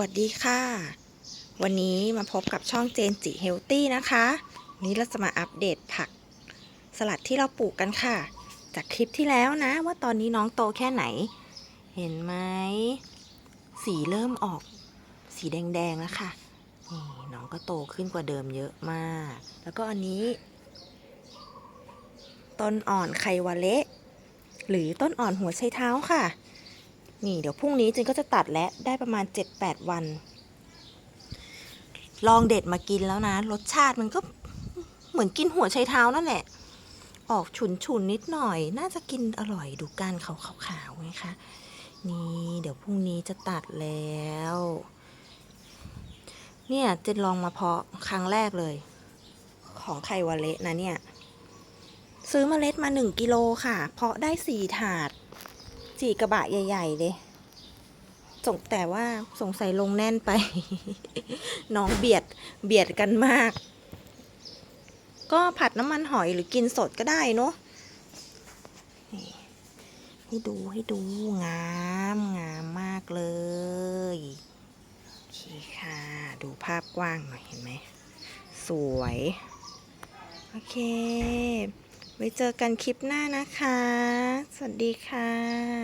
วัสดีค่ะ วันนี้มาพบกับช่องเจนจิเฮลตี้นะคะนนี้เราจะมาอัปเดตผัก สลัดที่เราปลูกกันค่ะ จากคลิปที่แล้วนะ ว่าตอนนี้น้องโตแค่ไหน เห็นไหมสีเริ่มออก สีแดงๆแล้วค่ะนี่น้องก็โตขึ้นกว่าเดิมเยอะมาก แล้วก็อันนี้ ต้นอ่อนไควาเละหรือต้นอ่อนหัวไชเท้าค่ะ นี่เดี๋ยวพรุ่งนี้จินก็จะตัดและได้ประมาณ 7-8 วัน ลองเด็ดมากินแล้วนะ รสชาติมันก็เหมือนกินหัวไชเท้านั่นแหละ ออกฉุนฉุนๆนิดหน่อย น่าจะกินอร่อยดูก้านเขาขาวๆไงคะ นี่เดี๋ยวพรุ่งนี้จะตัดแล้ว เนี่ยเจนลองมาเพาะครั้งแรกเลย ของไข่วาเละนะเนี่ย ซื้อเมล็ดมา 1 กิโลค่ะ เพาะได้ 4 ถาด สี่กระบะใหญ่ ๆ เลยสงแต่ว่าสงสัยลงแน่นไป น้องเบียดเบียดกันมาก ก็ผัดน้ำมันหอยหรือกินสดก็ได้เนาะให้ดูให้ดูงามงามมากเลยโอเคค่ะ ดูภาพกว้างหน่อยเห็นไหม สวย โอเค ไว้เจอกันคลิปหน้านะคะ สวัสดีค่ะ